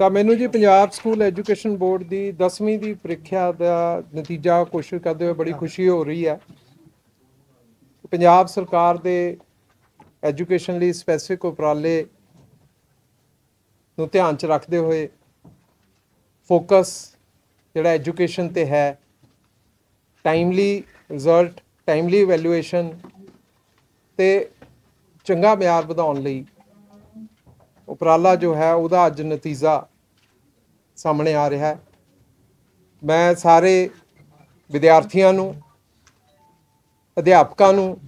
ਸਾ ਮੈਨੂੰ ਜੀ ਪੰਜਾਬ ਸਕੂਲ ਐਜੂਕੇਸ਼ਨ ਬੋਰਡ ਦੀ 10ਵੀਂ ਦੀ ਪ੍ਰੀਖਿਆ ਦਾ ਨਤੀਜਾ ਕੋਸ਼ਿਸ਼ ਕਰਦੇ ਹੋਏ ਬੜੀ ਖੁਸ਼ੀ ਹੋ ਰਹੀ ਹੈ। ਪੰਜਾਬ ਸਰਕਾਰ ਦੇ ਐਜੂਕੇਸ਼ਨ ਲਈ ਸਪੈਸਿਫਿਕ ਉਪਰਾਲੇ ਨੂੰ ਧਿਆਨ ਚ ਰੱਖਦੇ ਹੋਏ ਫੋਕਸ ਜਿਹੜਾ ਐਜੂਕੇਸ਼ਨ ਤੇ ਹੈ ਟਾਈਮਲੀ ਰਿਜ਼ਲਟ ਟਾਈਮਲੀ ਇਵੈਲੂਏਸ਼ਨ ਤੇ ਚੰਗਾ ਮਿਆਰ ਵਧਾਉਣ ਲਈ ਉਪਰਾਲਾ ਜੋ ਹੈ, ਉਹਦਾ ਅੱਜ ਨਤੀਜਾ ਸਾਹਮਣੇ ਆ ਰਿਹਾ ਹੈ। ਮੈਂ ਸਾਰੇ ਵਿਦਿਆਰਥੀਆਂ ਨੂੰ, ਅਧਿਆਪਕਾਂ ਨੂੰ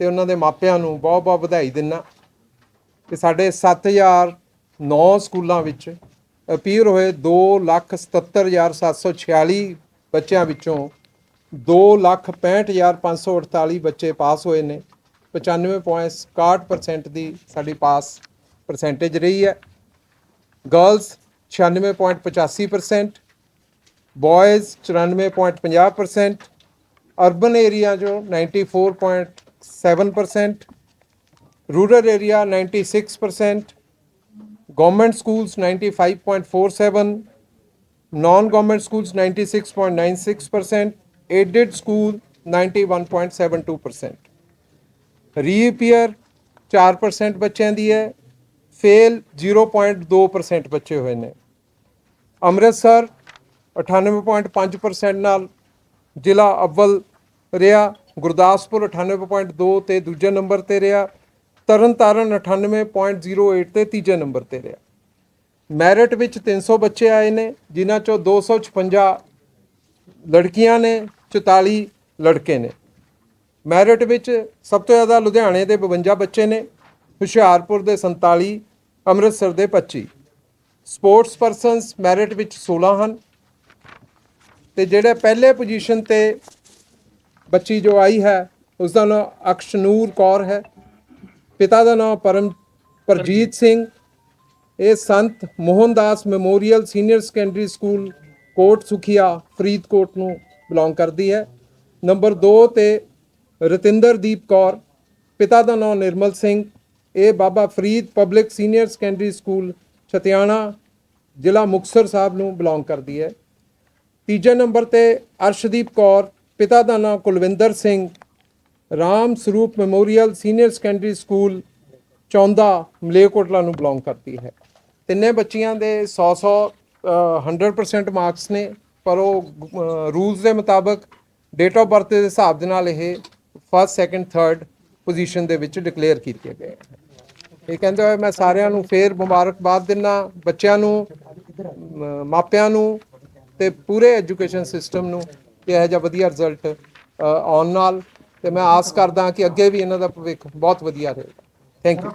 ਤੇ ਉਹਨਾਂ ਦੇ ਮਾਪਿਆਂ ਨੂੰ ਬਹੁਤ-ਬਹੁਤ ਵਧਾਈ ਦਿੰਨਾ ਕਿ ਸਾਡੇ 7009 ਸਕੂਲਾਂ ਵਿੱਚ ਅਪੀਅਰ ਹੋਏ 277746 ਬੱਚਿਆਂ ਵਿੱਚੋਂ 265548 ਬੱਚੇ ਪਾਸ ਹੋਏ ਨੇ। 95.61% ਦੀ ਸਾਡੀ ਪਾਸ परसेंटेज रही है। गर्ल्स छियानवे पॉइंट पचासी परसेंट। बॉयज़ चौरानवे पॉइंट पंजाह परसेंट। अर्बन एरिया जो ninety four point seven percent. Rural area ninety six percent. Government schools ninety five point four seven non government schools ninety six point nine six percent aided school ninety one point seven two percent reappear चार percent बच्चों की है। Fail 0.2% ਬੱਚੇ ਹੋਏ ਨੇ। ਅੰਮ੍ਰਿਤਸਰ 98.5% ਨਾਲ, ਜ਼ਿਲ੍ਹਾ ਅਵਲ ਰਿਹਾ, ਗੁਰਦਾਸਪੁਰ 98.2 ਤੇ ਦੂਜੇ ਨੰਬਰ ਤੇ ਰਿਹਾ, ਤਰਨਤਾਰਨ 98.08 ਤੇ ਤੀਜੇ ਨੰਬਰ ਤੇ ਰਿਹਾ। ਮੈਰਿਟ ਵਿੱਚ 300 ਬੱਚੇ ਆਏ ਨੇ, ਜਿਨ੍ਹਾਂ ਚੋਂ 256 ਲੜਕੀਆਂ ਨੇ 44 ਲੜਕੇ ਨੇ। ਮੈਰਿਟ ਵਿੱਚ ਸਭ ਤੋਂ ਜ਼ਿਆਦਾ ਲੁਧਿਆਣੇ ਦੇ 52 ਬੱਚੇ ਨੇ ਹੁਸ਼ਿਆਰਪੁਰ ਦੇ 47 ਅੰਮ੍ਰਿਤਸਰ ਦੇ 25 ਸਪੋਰਟਸ ਪਰਸਨਸ ਮੈਰਿਟ ਵਿੱਚ 16 ਹਨ। ਤੇ ਜਿਹੜੇ ਪਹਿਲੇ ਪੋਜੀਸ਼ਨ ਤੇ ਬੱਚੀ ਜੋ ਆਈ ਹੈ ਉਸ ਦਾ ਨਾਮ ਅਕਸ਼ਨੂਰ ਕੌਰ ਹੈ। ਪਿਤਾ ਦਾ ਨਾਮ ਪਰਮ, ਪਰਜੀਤ ਸਿੰਘ। ਇਹ Sant Mohandas memorial senior secondary school Kot Sukhia, Faridkot ਨੂੰ ਬਿਲੋਂਗ ਕਰਦੀ ਹੈ। ਨੰਬਰ 2 ਤੇ ਰਤਿੰਦਰਦੀਪ ਕੌਰ। ਪਿਤਾ ਦਾ ਨਾਮ ਨਿਰਮਲ ਸਿੰਘ। ਇਹ Baba Farid public senior secondary school, Chhatiana, ਜ਼ਿਲ੍ਹਾ ਮੁਕਤਸਰ ਸਾਹਿਬ ਨੂੰ ਬਿਲੋਂਗ ਕਰਦੀ ਹੈ। ਤੀਜੇ ਨੰਬਰ ਤੇ ਅਰਸ਼ਦੀਪ ਕੌਰ, ਪਿਤਾ ਦਾ ਨਾਮ Kulwinder Singh, Ram Sarup memorial senior secondary school, Chaunda Malerkotla ਨੂੰ ਬਿਲੋਂਗ ਕਰਦੀ ਹੈ। ਤਿੰਨੇ ਬੱਚੀਆਂ ਦੇ 100 100 100% ਮਾਰਕਸ ਨੇ, ਪਰ ਉਹ ਰੂਲਸ ਦੇ ਮੁਤਾਬਕ ਡੇਟ ਆਫ ਬਰਥ ਦੇ ਹਿਸਾਬ ਦੇ ਨਾਲ ਇਹ ਫਸਟ ਸੈਕੰਡ ਥਰਡ ਪੋਜੀਸ਼ਨ ਦੇ ਵਿੱਚ ਡਿਕਲੇਅਰ ਕੀਤੇ ਗਏ ਹਨ ਇਹ ਕਹਿੰਦੇ ਹੋਏ ਮੈਂ ਸਾਰਿਆਂ ਨੂੰ ਫੇਰ ਮੁਬਾਰਕਬਾਦ ਦਿੰਨਾ, ਬੱਚਿਆਂ ਨੂੰ ਮਾਪਿਆਂ ਨੂੰ ਤੇ ਪੂਰੇ ਐਜੂਕੇਸ਼ਨ ਸਿਸਟਮ ਨੂੰ ਕਿ ਇਹੋ ਜਿਹਾ ਵਧੀਆ ਰਿਜ਼ਲਟ ਆਉਣ ਨਾਲ ਤੇ ਮੈਂ ਆਸ ਕਰਦਾ ਕਿ ਅੱਗੇ ਵੀ ਇਹਨਾਂ ਦਾ ਭਵਿੱਖ ਬਹੁਤ ਵਧੀਆ ਰਹੇਗਾ ਥੈਂਕ ਯੂ